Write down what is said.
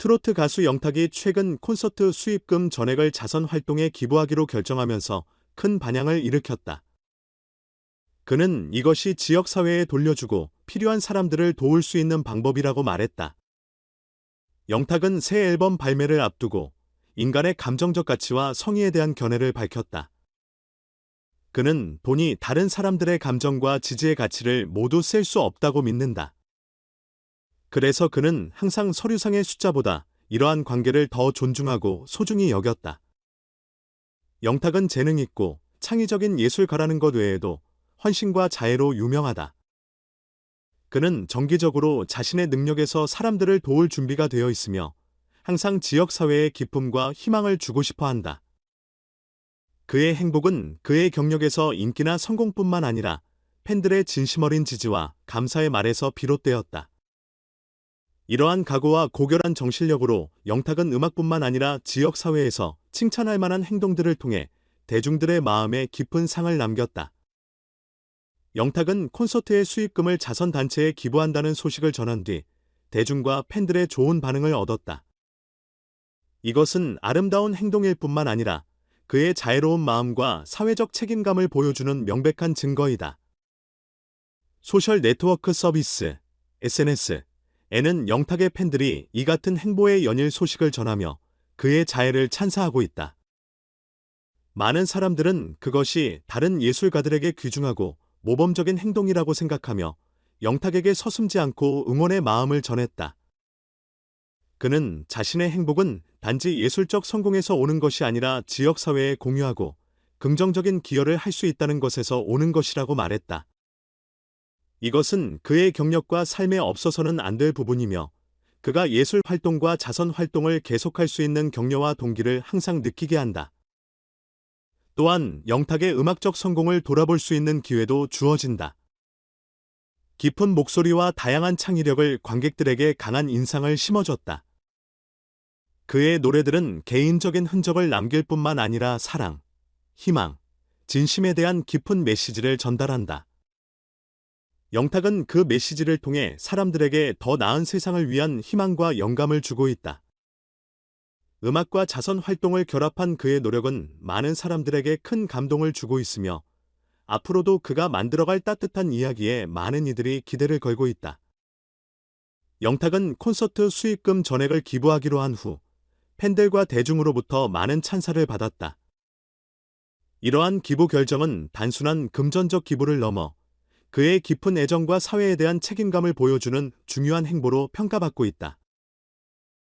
트로트 가수 영탁이 최근 콘서트 수입금 전액을 자선 활동에 기부하기로 결정하면서 큰 반향을 일으켰다. 그는 이것이 지역사회에 돌려주고 필요한 사람들을 도울 수 있는 방법이라고 말했다. 영탁은 새 앨범 발매를 앞두고 인간의 감정적 가치와 성의에 대한 견해를 밝혔다. 그는 돈이 다른 사람들의 감정과 지지의 가치를 모두 셀수 없다고 믿는다. 그래서 그는 항상 서류상의 숫자보다 이러한 관계를 더 존중하고 소중히 여겼다. 영탁은 재능 있고 창의적인 예술가라는 것 외에도 헌신과 자애로 유명하다. 그는 정기적으로 자신의 능력에서 사람들을 도울 준비가 되어 있으며 항상 지역사회에 기쁨과 희망을 주고 싶어 한다. 그의 행복은 그의 경력에서 인기나 성공뿐만 아니라 팬들의 진심 어린 지지와 감사의 말에서 비롯되었다. 이러한 각오와 고결한 정신력으로 영탁은 음악뿐만 아니라 지역사회에서 칭찬할 만한 행동들을 통해 대중들의 마음에 깊은 상을 남겼다. 영탁은 콘서트의 수익금을 자선단체에 기부한다는 소식을 전한 뒤 대중과 팬들의 좋은 반응을 얻었다. 이것은 아름다운 행동일 뿐만 아니라 그의 자애로운 마음과 사회적 책임감을 보여주는 명백한 증거이다. 소셜 네트워크 서비스, SNS 에는 영탁의 팬들이 이 같은 행보에 연일 소식을 전하며 그의 자애를 찬사하고 있다. 많은 사람들은 그것이 다른 예술가들에게 귀중하고 모범적인 행동이라고 생각하며 영탁에게 서슴지 않고 응원의 마음을 전했다. 그는 자신의 행복은 단지 예술적 성공에서 오는 것이 아니라 지역사회에 공유하고 긍정적인 기여를 할 수 있다는 것에서 오는 것이라고 말했다. 이것은 그의 경력과 삶에 없어서는 안 될 부분이며 그가 예술 활동과 자선 활동을 계속할 수 있는 격려와 동기를 항상 느끼게 한다. 또한 영탁의 음악적 성공을 돌아볼 수 있는 기회도 주어진다. 깊은 목소리와 다양한 창의력을 관객들에게 강한 인상을 심어줬다. 그의 노래들은 개인적인 흔적을 남길 뿐만 아니라 사랑, 희망, 진심에 대한 깊은 메시지를 전달한다. 영탁은 그 메시지를 통해 사람들에게 더 나은 세상을 위한 희망과 영감을 주고 있다. 음악과 자선 활동을 결합한 그의 노력은 많은 사람들에게 큰 감동을 주고 있으며 앞으로도 그가 만들어갈 따뜻한 이야기에 많은 이들이 기대를 걸고 있다. 영탁은 콘서트 수익금 전액을 기부하기로 한 후 팬들과 대중으로부터 많은 찬사를 받았다. 이러한 기부 결정은 단순한 금전적 기부를 넘어 그의 깊은 애정과 사회에 대한 책임감을 보여주는 중요한 행보로 평가받고 있다.